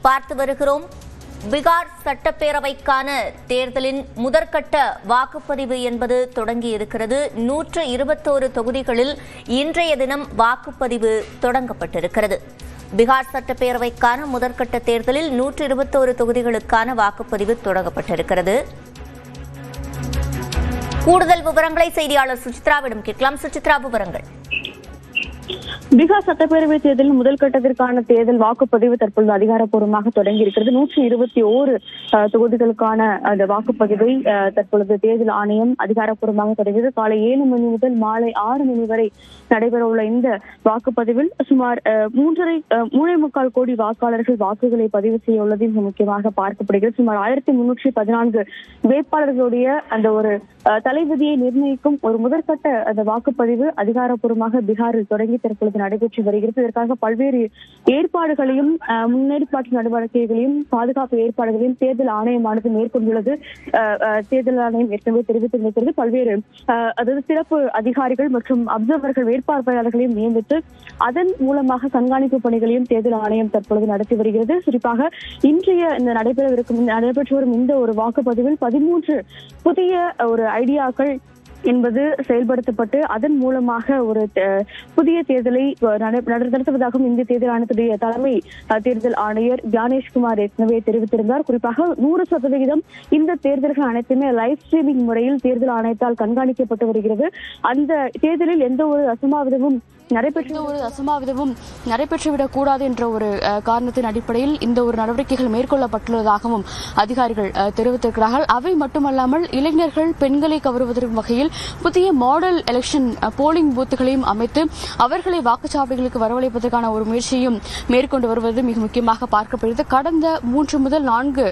பார்த்து வருகிறோம். பீகார் சட்டப்பேரவைக்கான தேர்தலின் முதற்கட்ட வாக்குப்பதிவு என்பது தொடங்கி இருக்கிறது நூற்று இருபத்தோரு தொகுதிகளில் இன்றைய தினம் வாக்குப்பதிவு தொடங்கப்பட்டிருக்கிறது. பீகார் சட்டப்பேரவைக்கான முதற்கட்ட தேர்தலில் நூற்று இருபத்தோரு தொகுதிகளுக்கான வாக்குப்பதிவு தொடங்கப்பட்டிருக்கிறது. கூடுதல் விவரங்களை செய்தியாளர் சுசித்ராவிடம் கேட்கலாம். சுசித்ரா விவரங்கள். பீகார் சட்டப்பேரவை தேர்தலில் முதல் கட்டத்திற்கான தேர்தல் வாக்குப்பதிவு தற்பொழுது அதிகாரப்பூர்வமாக தொடங்கி இருக்கிறது நூற்றி இருபத்தி ஓரு தொகுதிகளுக்கான அந்த வாக்குப்பதிவை தற்பொழுது தேர்தல் ஆணையம் அதிகாரப்பூர்வமாக தொடங்கியது. காலை ஏழு மணி முதல் மாலை ஆறு மணி வரை நடைபெற உள்ள இந்த வாக்குப்பதிவில் சுமார் மூன்றரை அஹ், மூணே முக்கால் கோடி வாக்காளர்கள் வாக்குகளை பதிவு செய்ய உள்ளது மிக முக்கியமாக பார்க்கப்படுகிறது. சுமார் ஆயிரத்தி முன்னூற்றி பதினான்கு வேட்பாளர்களுடைய அந்த ஒரு தலைவிதியை நிர்ணயிக்கும் ஒரு முதற்கட்ட அந்த வாக்குப்பதிவு அதிகாரப்பூர்வமாக பீகாரில் தொடங்கி தற்பொழுது நடைபெற்று வருகிறது. இதற்காக பல்வேறு ஏற்பாடுகளையும் முன்னேற்பாட்டு நடவடிக்கைகளையும் பாதுகாப்பு ஏற்பாடுகளையும் தேர்தல் ஆணையமானது மேற்கொண்டுள்ளது. தேர்தல் ஆணையம் ஏற்கனவே தெரிவித்திருந்திருக்கிறது பல்வேறு அதாவது சிறப்பு அதிகாரிகள் மற்றும் அப்சர்வர்கள் வேட்பாளர்களையும் நியமித்து அதன் மூலமாக கண்காணிப்பு பணிகளையும் தேர்தல் ஆணையம் தற்பொழுது நடத்தி வருகிறது. குறிப்பாக இன்றைய இந்த நடைபெறவிருக்கும் நடைபெற்று வரும் இந்த ஒரு வாக்குப்பதிவில் பதிமூன்று புதிய ஒரு ஐடியாக்கள் என்பது செயல்படுத்தப்பட்டு அதன் மூலமாக ஒரு புதிய தேர்தலை நடத்துவதாகவும் இந்திய தேர்தல் ஆணையத்துடைய தலைமை அஹ், தேர்தல் ஆணையர் ஞானேஷ்குமார் ஏற்கனவே தெரிவித்திருந்தார். குறிப்பாக நூறு சதவிகிதம் இந்த தேர்தல்கள் அனைத்துமே லைவ் ஸ்ட்ரீமிங் முறையில் தேர்தல் ஆணையத்தால் கண்காணிக்கப்பட்டு வருகிறது. அந்த தேர்தலில் எந்த ஒரு அசம்பாவிதமும் நடைபெற்ற ஒரு அசம்பாவிதமும் நடைபெற்றுவிடக் கூடாது என்ற ஒரு காரணத்தின் அடிப்படையில் இந்த ஒரு நடவடிக்கைகள் மேற்கொள்ளப்பட்டுள்ளதாகவும் அதிகாரிகள் தெரிவித்திருக்கிறார்கள். அவை மட்டுமல்லாமல் இளைஞர்கள் பெண்களை கவருவதற்கு வகையில் புதிய மாடல் எலெக்ஷன் போலிங் பூத்துகளையும் அமைத்து அவர்களை வாக்குச்சாவடிகளுக்கு வரவழைப்பதற்கான ஒரு முயற்சியையும் மேற்கொண்டு வருவது மிக முக்கியமாக பார்க்கப்படுகிறது. கடந்த மூன்று முதல் நான்கு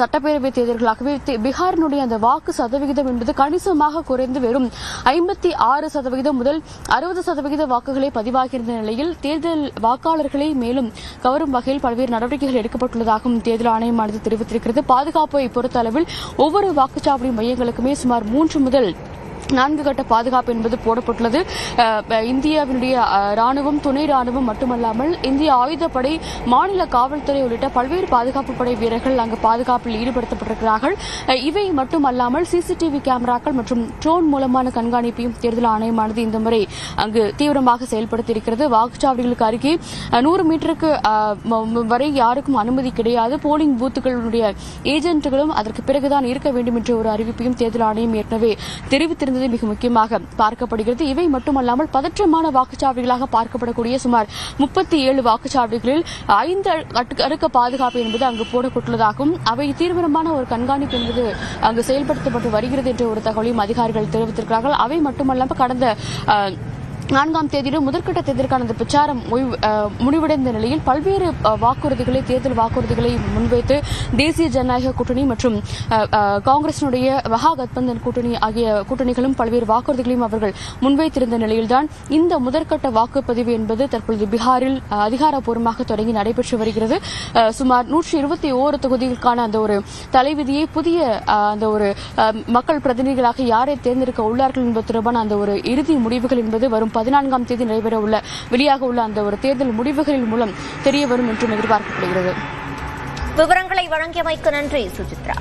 சட்டப்பேரவை தேர்தல்களாகவே பீகாரினுடைய அந்த வாக்கு சதவிகிதம் என்பது கணிசமாக குறைந்து வெறும் ஐம்பத்தி ஆறு சதவிகிதம் முதல் அறுபது சதவிகித வாக்குகள் பதிவாகியிருந்த நிலையில் தேர்தல் வாக்காளர்களை மேலும் கவரும் வகையில் பல்வேறு நடவடிக்கைகள் எடுக்கப்பட்டுள்ளதாகவும் தேர்தல் ஆணையமானது தெரிவித்திருக்கிறது. பாதுகாப்பை பொறுத்த அளவில் ஒவ்வொரு வாக்குச்சாவடி மையங்களுக்குமே சுமார் மூன்று முதல் நான்கு கட்ட பாதுகாப்பு என்பது போடப்பட்டுள்ளது. இந்தியாவினுடைய ராணுவம் துணை ராணுவம் மட்டுமல்லாமல் இந்திய ஆயுதப்படை மாநில காவல்துறை உள்ளிட்ட பல்வேறு பாதுகாப்பு படை வீரர்கள் அங்கு பாதுகாப்பில் ஈடுபடுத்தப்பட்டிருக்கிறார்கள். இவை மட்டுமல்லாமல் சிசிடிவி கேமராக்கள் மற்றும் ட்ரோன் மூலமான கண்காணிப்பையும் தேர்தல் ஆணையமானது இந்த முறை அங்கு தீவிரமாக செயல்படுத்தியிருக்கிறது. வாக்குச்சாவடிகளுக்கு அருகே நூறு மீட்டருக்கு வரை யாருக்கும் அனுமதி கிடையாது. போலிங் பூத்துகளுடைய ஏஜென்ட்டுகளும் அதற்கு பிறகுதான் இருக்க வேண்டும் என்ற ஒரு அறிவிப்பையும் தேர்தல் ஆணையம் ஏற்கனவே தெரிவித்திருந்தது. மிக முக்கியமாக பார்க்கப்படுகிறது. இவை மட்டுமல்லாமல் பதற்றமான வாக்குச்சாவடிகளாக பார்க்கப்படக்கூடிய சுமார் முப்பத்தி ஏழு வாக்குச்சாவடிகளில் ஐந்து அடுக்க பாதுகாப்பு என்பது அங்கு போடப்பட்டுள்ளதாகவும் அவை தீவிரமான ஒரு கண்காணிப்பு என்பது அங்கு செயல்படுத்தப்பட்டு வருகிறது என்ற ஒரு தகவலையும் அதிகாரிகள் தெரிவித்திருக்கிறார்கள். அவை மட்டுமல்லாமல் கடந்த நான்காம் தேதியிலும் முதற்கட்ட தேர்தலுக்கான அந்த பிரச்சாரம் முடிவடைந்த நிலையில் பல்வேறு வாக்குறுதிகளை தேர்தல் வாக்குறுதிகளை முன்வைத்து தேசிய ஜனநாயக கூட்டணி மற்றும் காங்கிரசினுடைய மகா கத்பந்தன் கூட்டணி ஆகிய கூட்டணிகளும் பல்வேறு வாக்குறுதிகளையும் அவர்கள் முன்வைத்திருந்த நிலையில்தான் இந்த முதற்கட்ட வாக்குப்பதிவு என்பது தற்பொழுது பீகாரில் அதிகாரப்பூர்வமாக தொடங்கி நடைபெற்று வருகிறது. சுமார் நூற்றி இருபத்தி ஓரு தொகுதிகளுக்கான அந்த ஒரு தலைவிதியை புதிய அந்த ஒரு மக்கள் பிரதிநிதிகளாக யாரை தேர்ந்தெடுக்க உள்ளார்கள் என்பது தொடர்பான அந்த ஒரு இறுதி முடிவுகள் என்பது வரும் பதினான்காம் தேதி நடைபெற உள்ள வெளியாக உள்ள அந்த ஒரு தேர்தல் முடிவுகளின் மூலம் தெரிய வரும் என்றும் எதிர்பார்க்கப்படுகிறது. விவரங்களை வழங்கியமைக்கு நன்றி சுஜித்ரா.